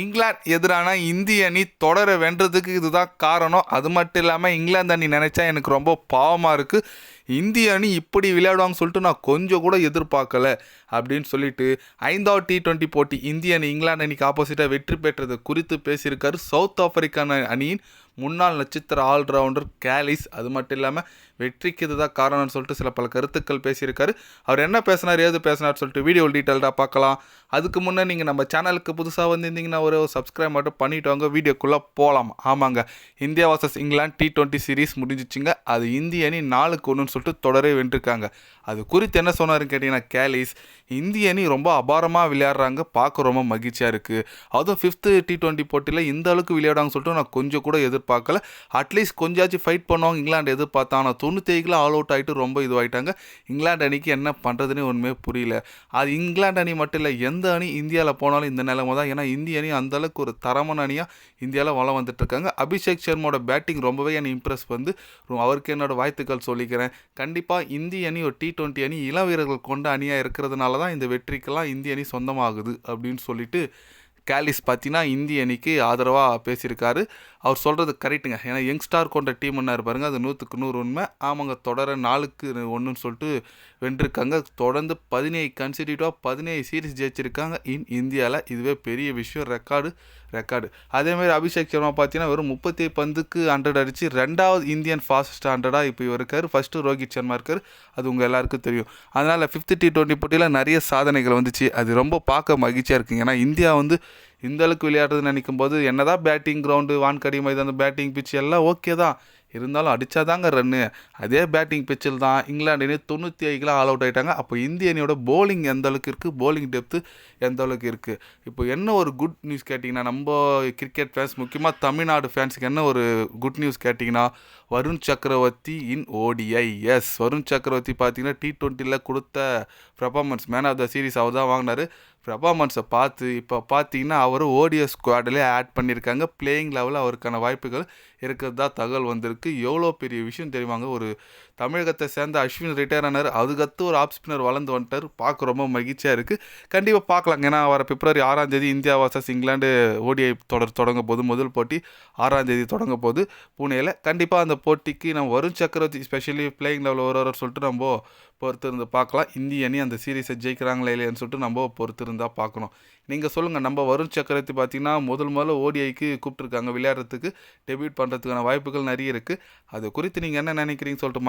இங்கிலாந்து எதிரான இந்திய அணி தொடர வென்றதுக்கு இதுதான் காரணம். அது மட்டும் இல்லாமல் இங்கிலாந்து அணி நினச்சா எனக்கு ரொம்ப பாவமாக இருக்குது இந்திய அணி இப்படி விளையாடுவாங்கன்னு சொல்லிட்டு நான் கொஞ்சம் கூட எதிர்பார்க்கல அப்படின்னு சொல்லிட்டு ஐந்தாவது டி ட்வெண்ட்டி போட்டி இந்திய அணி இங்கிலாந்து அணிக்கு ஆப்போசிட்டாக வெற்றி பெற்றது குறித்து பேசியிருக்காரு சவுத் ஆப்பிரிக்கான அணியின் முன்னாள் நட்சத்திர ஆல்ரவுண்டர் கேலிஸ். அது மட்டும் இல்லாமல் வெற்றிக்கு இதுதான் காரணம்னு சொல்லிட்டு சில பல கருத்துக்கள் பேசியிருக்காரு. அவர் என்ன பேசினார் ஏது பேசினார் சொல்லிட்டு வீடியோ டீட்டெயில்டாக பார்க்கலாம். அதுக்கு முன்னே நீங்கள் நம்ம சேனலுக்கு புதுசாக வந்திருந்தீங்கன்னா ஒரு சப்ஸ்கிரைப் மட்டும் பண்ணிட்டு வாங்க. வீடியோக்குள்ளே போகலாம் ஆமாங்க. India versus England T twenty series முடிஞ்சிச்சுங்க. அது இந்திய அணி நாலுக்கு ஒன்றுன்னு சொல்லிட்டு தொடரே வென்றிருக்காங்க. அது குறித்து என்ன சொன்னாருன்னு கேட்டிங்கன்னா கேலிஸ் இந்திய அணி ரொம்ப அபாரமாக விளையாடுறாங்க. பார்க்க ரொம்ப மகிழ்ச்சியாக இருக்குது அதுவும் ஃபிஃப்த்து டி டுவெண்ட்டி போட்டியில் இந்த அளவுக்கு விளையாடுவாங்கன்னு சொல்லிட்டு நான் கொஞ்சம் கூட எதிர்பார்க்கல. அட்லீஸ்ட் கொஞ்சாச்சும் ஃபைட் பண்ணுவாங்க. இங்கிலாந்து எதிர்பார்த்தா ஆனால் தொண்ணூத்தேழில் ஆல் அவுட் ஆகிட்டு ரொம்ப இதுவாகிட்டாங்க இங்கிலாந்து அணிக்கு என்ன பண்ணுறதுன்னு ஒன்றுமே புரியல. அது இங்கிலாந்து அணி மட்டும் இல்லை எந்த அணி இந்தியாவில் போனாலும் இந்த நிலைமை தான் ஏன்னா இந்திய அணி அந்த அளவுக்கு ஒரு தரமான அணியாக இந்தியாவில் வளம் வந்துட்டுருக்காங்க. அபிஷேக் சர்மாவோட பேட்டிங் ரொம்பவே என்னை இம்ப்ரெஸ் வந்து அவருக்கு என்னோட வாழ்த்துக்கள் சொல்லிக்கிறேன். கண்டிப்பாக இந்திய அணி ஒரு டி ட்வெண்ட்டி அணி இளம் வீரர்கள் கொண்ட அணியாக இருக்கிறதுனால தான் இந்த வெற்றிக்கெல்லாம் இந்திய அணி சொந்தமாகுது அப்படின்னு சொல்லிட்டு கேலிஸ் பார்த்தீங்கன்னா இந்திய அணிக்கு ஆதரவாக பேசியிருக்காரு. அவர் சொல்கிறது கரெக்டுங்க ஏன்னா யங்ஸ்டார் கொண்ட டீம் என்ன பாருங்க அது நூற்றுக்கு நூறு உண்மை. ஆமாங்க தொடர நாளுக்கு ஒன்றுன்னு சொல்லிட்டு வென்றிருக்காங்க. தொடர்ந்து பதினேழு கன்சிடியூட்டாக பதினேழு சீரிஸ் ஜெயிச்சிருக்காங்க இன் இந்தியாவில் இதுவே பெரிய விஷயம் ரெக்கார்டு ரெக்கார்டு அதேமாதிரி அபிஷேக் சர்மா பார்த்தீங்கன்னா வெறும் முப்பத்தி பந்துக்கு ஹண்ட்ரட் அடித்து ரெண்டாவது இந்தியன் ஃபாஸ்ட் ஹண்ட்ரடாக இப்போ இவர் இருக்கார். ஃபஸ்ட்டு ரோஹித் சர்மா இருக்கார். அது உங்கள் எல்லாருக்கும் தெரியும். அதனால் ஃபிஃப்த் டி ட்வெண்ட்டி போட்டியில் நிறைய சாதனைகள் வந்துச்சு. அது ரொம்ப பார்க்க மகிழ்ச்சியாக இருக்குங்க. ஏன்னா இந்தியா வந்து இந்தளவுக்கு விளையாடுறது விளையாடுறதுன்னு நினைக்கும் போது என்னதான் பேட்டிங் கிரவுண்டு வான்கடி மைதானம் பேட்டிங் பிச் எல்லாம் ஓகே தான். இருந்தாலும் அடித்தாதாங்க ரன்னு அதே பேட்டிங் பிச்சில் தான் இங்கிலாந்து அணி தொண்ணூற்றி ஐக்கில் ஆல் அவுட் ஆயிட்டாங்க. அப்போ இந்திய அணியோட போலிங் எந்த அளவுக்கு இருக்குது போலிங் டெப்த்து எந்த அளவுக்கு இருக்குது இப்போ என்ன ஒரு குட் நியூஸ் கேட்டிங்கன்னா நம்ம கிரிக்கெட் ஃபேன்ஸ் முக்கியமாக தமிழ்நாடு ஃபேன்ஸுக்கு என்ன ஒரு குட் நியூஸ் கேட்டிங்கன்னா வருண் சக்கரவர்த்தி இன் ஓடிஐ எஸ் வருண் சக்கரவர்த்தி பார்த்தீங்கன்னா டி ட்வெண்ட்டியில் கொடுத்த performance man of the series அவர் தான் வாங்கினார். பெர்ஃபார்மன்ஸை பார்த்து இப்போ பார்த்தீங்கன்னா அவரும் ஓடிஎஸ் ஸ்குவாட்லேயே ஆட் பண்ணியிருக்காங்க. பிளேயிங் லெவலில் அவருக்கான வாய்ப்புகள் இருக்கிறதா தகவல் வந்திருக்கு. எவ்வளோ பெரிய விஷயம் தெரியுமாங்க? ஒரு தமிழகத்தை சேர்ந்த அஸ்வின் ரிட்டையர் ஆனார். அதுக்கடுத்து ஒரு ஆப் ஸ்பின்னர் வளர்ந்து வந்துட்டார். பார்க்க ரொம்ப மகிழ்ச்சியாக இருக்குது கண்டிப்பாக பார்க்கலாம். ஏன்னா வர பிப்ரவரி ஆறாம் தேதி இந்தியா வர்சஸ் இங்கிலாந்து ஓடிஐ தொடர் தொடங்க போது முதல் போட்டி ஆறாம் தேதி தொடங்க போது புனேயில் கண்டிப்பாக அந்த போட்டிக்கு நம்ம வருண் சக்கரவர்த்தி ஸ்பெஷலி பிளேயிங் லெவலில் வர சொல்லிட்டு நம்ம பொறுத்து இருந்து பார்க்கலாம். இந்திய அணி அந்த சீரீஸை ஜெயிக்கிறாங்களே இல்லையான்னு சொல்லிட்டு நம்ம பொறுத்து இருந்தால் பார்க்கணும். நீங்கள் சொல்லுங்கள் நம்ம வருண் சக்கரவர்த்தி பார்த்தீங்கன்னா முதல் முதல்ல ஓடிஐக்கு கூப்பிட்டுருக்காங்க. விளையாடுறதுக்கு டெபியூட் பண்ணுறதுக்கான வாய்ப்புகள் நிறைய இருக்குது அது குறித்து நீங்கள் என்ன நினைக்கிறீங்கன்னு சொல்லிட்டு